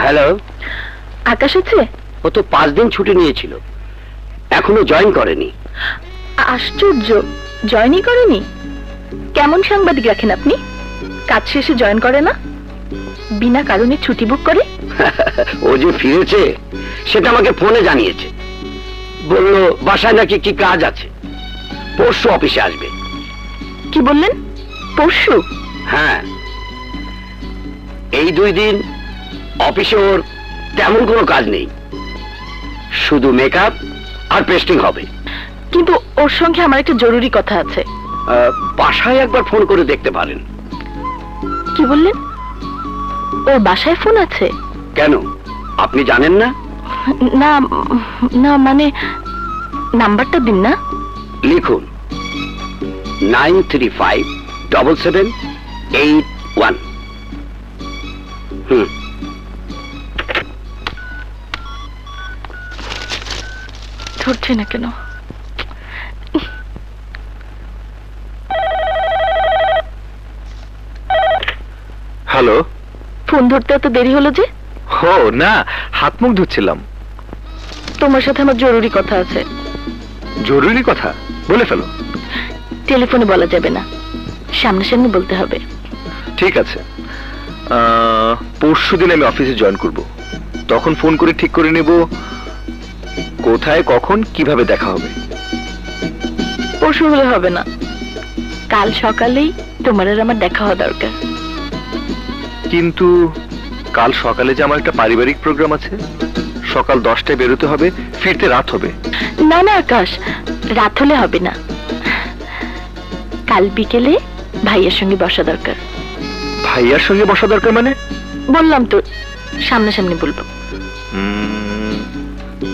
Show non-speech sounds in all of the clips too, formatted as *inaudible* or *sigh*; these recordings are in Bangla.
হ্যালো আকাশ আছে? ও তো পাঁচ দিন ছুটি নিয়েছিল। এখনও জয়েন করেনি। আশ্চর্য। জয়েনই করেনি? কেমন সাংবাদিক রাখেন আপনি? কাজ শেষে জয়েন করে না? বিনা কারণে ছুটি বুক করে? *laughs* ও যে ফিরেছে সেটা আমাকে ফোনে জানিয়েছে। বলল বাসায় নাকি কি কাজ আছে? পরশু অফিসে আসবে। কি বললেন? পরশু? হ্যাঁ। এই দুই দিন অফিসে ওর তেমন কোনো কাজ নেই। শুধু মেকআপ আর পেস্টিং হবে। কিন্তু ওর সঙ্গে আমার একটা জরুরি কথা আছে। বাসায় একবার ফোন করে দেখতে পারেন। কি বললেন? ওর বাসায় ফোন আছে? কেন? আপনি জানেন না? না না মানে নাম্বারটা দিন না। লিখুন। Nine three five double seven eight one. হুম। ধরছে না কেন? হ্যালো? ফোন ধরতে এত দেরি হলো যে? ও না হাত মুখ ধুচ্ছিলাম। তোমার সাথে আমার জরুরি কথা আছে। জরুরি কথা? বলে ফেলো। টেলিফোনে বলা যাবে না। সামনাসামনি বলতে হবে। ঠিক আছে। পরশু দিন আমি অফিসে জয়েন করব। তখন ফোন করে ঠিক করে নেব। কোথায় কখন কীভাবে দেখা হবে? পরশু হলে হবে না। কাল সকালেই তোমার আর আমার দেখা হওয়া দরকার। কিন্তু কাল সকালে যে আমার একটা পারিবারিক প্রোগ্রাম আছে সকাল দশটায় বেরোতে হবে ফিরতে রাত হবে। না না আকাশ রাত হলে হবে না। কাল বিকেলে ভাইয়ের সঙ্গে বসা দরকার। ভাইয়ার সঙ্গে বসা দরকার মানে? বললাম তো সামনাসামনি বলব। উম,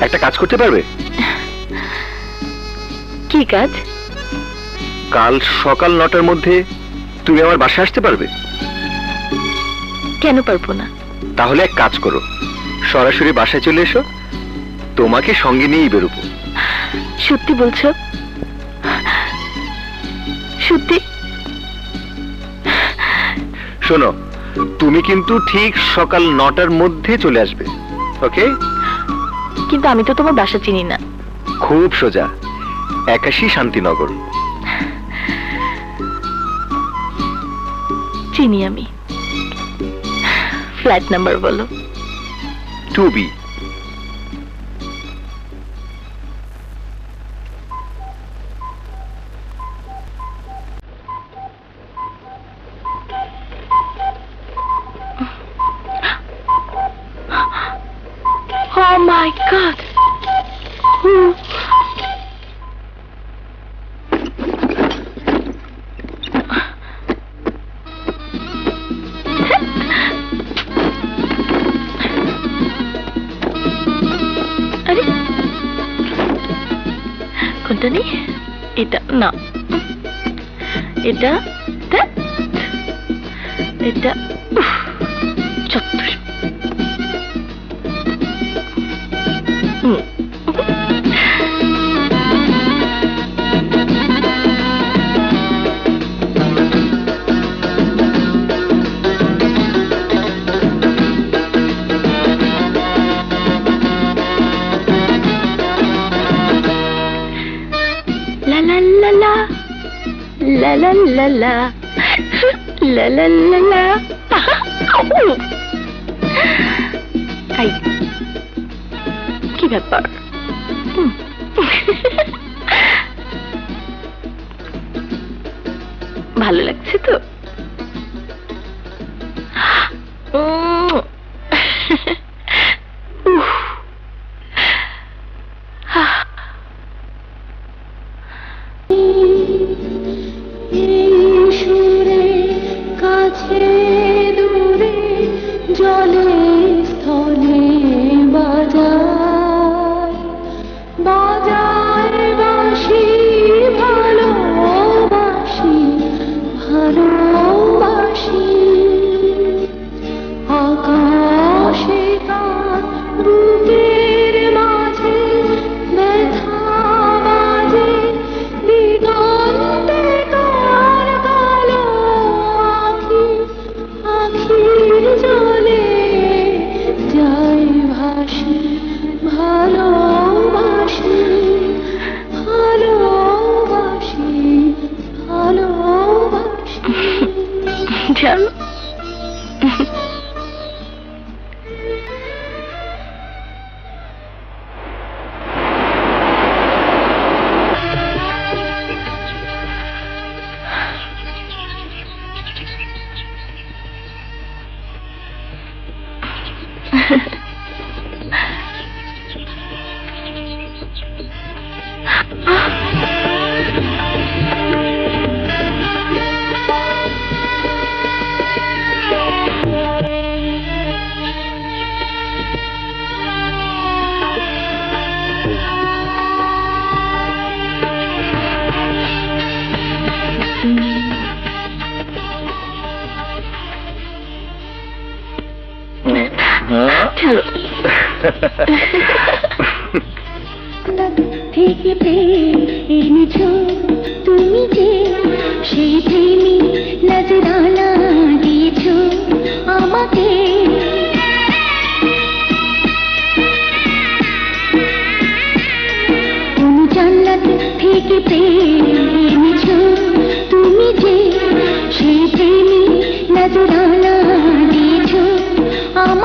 একটা কাজ করতে পারবে? কি কাজ? কাল সকাল নটার মধ্যে তুমি আমার বাসায় আসতে পারবে। কেন পারব না? তাহলে এক কাজ করো। সরাসরি বাসায় চলে এসো। তোমাকে সঙ্গে নিয়েই বেরোবো। সত্যি বলছো? সত্যি? শোনো তুমি কিন্তু ঠিক সকাল নটার মধ্যে চলে আসবে। ওকে কিন্তু আমি তো তোমার বাসা চিনি না। খুব সোজা। একাশি শান্তিনগর। চিনি আমি। ফ্ল্যাট নাম্বার বলো। Two B. না। এটা এটা চত্বর La la la la La la la আই কি ব্যাপার। ভালো লাগছে তো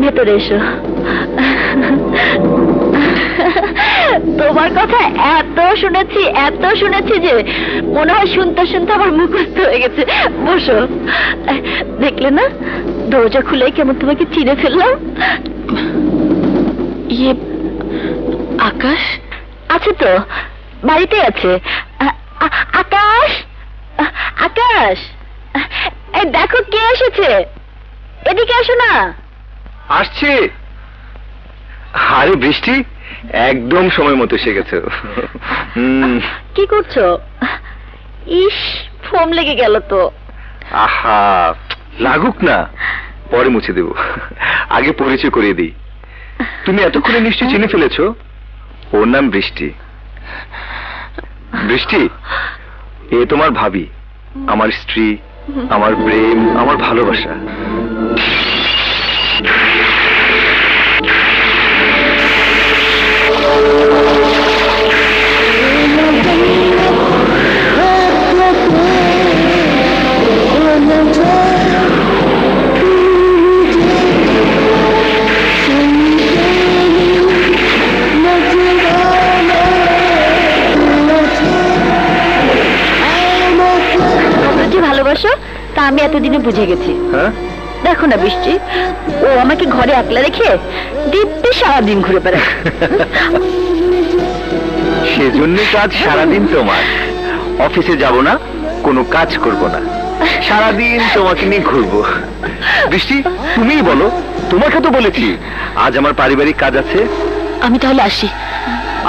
ভেতরে এসো। তোমার কথা এত শুনেছি এত শুনেছি যে মনে হয় শুনতে শুনতে আমার মুখস্থ হয়ে গেছে। বসো। দেখলে না, দরজা খুলে কেমন তোমাকে চিনে ফেললাম। ইয়ে আকাশ? আছে তো, বাড়িতে আছে। আকাশ? আকাশ? দেখো কে এসেছে। এদিকে আসো না। আসছে? আরে বৃষ্টি? একদম সময় মতো এসে গেছে। কি করছ? ইস ফোম লেগে গেল তো। আহা লাগুক না। পরে মুছে দেব। আগে পরিচয় করিয়ে দিই। তুমি এতক্ষণে নিশ্চয়ই চিনে ফেলেছো? ওর নাম বৃষ্টি। বৃষ্টি এ তোমার ভাবি। আমার স্ত্রী আমার প্রেম আমার ভালোবাসা। ভালোবাসো? তা আমি এতদিনে বুঝে গেছি। হ্যাঁ? দেখো না বৃষ্টি ও আমাকে ঘরে একলা রেখে দিব্যি সারাদিন ঘুরে বেড়ায়। সেজন্য কাজ সারাদিন তোমার। অফিসে যাব না কোনো কাজ করব না। সারাদিন তোমাকে নিয়ে ঘুরবো। বৃষ্টি তুমিই বলো তোমাকে তো বলেছি আজ আমার পারিবারিক কাজ আছে। আমি তাহলে আসি।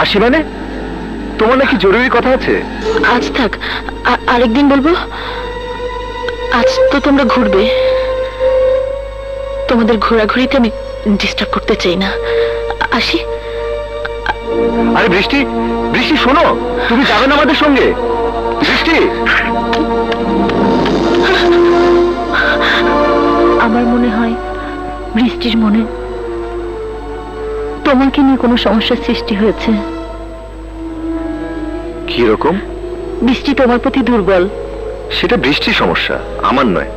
আসি মানে? তোমার নাকি জরুরি কথা আছে? আজ থাক আরেকদিন বলব? আজ তো তোমরা ঘুরবে। তোমাদের ঘোরাঘুরিতে আমি ডিস্টার্ব করতে চাই না। আসি? আরে বৃষ্টি বৃষ্টি শোনো তুমি যাবে না আমাদের সঙ্গে। বৃষ্টি! আমার মনে হয় বৃষ্টির মনে তোমাকে নিয়ে কোনো সমস্যার সৃষ্টি হয়েছে। কি রকম বৃষ্টি তোমার প্রতি দুর্বল। সেটা বৃষ্টির সমস্যা আমার নয়।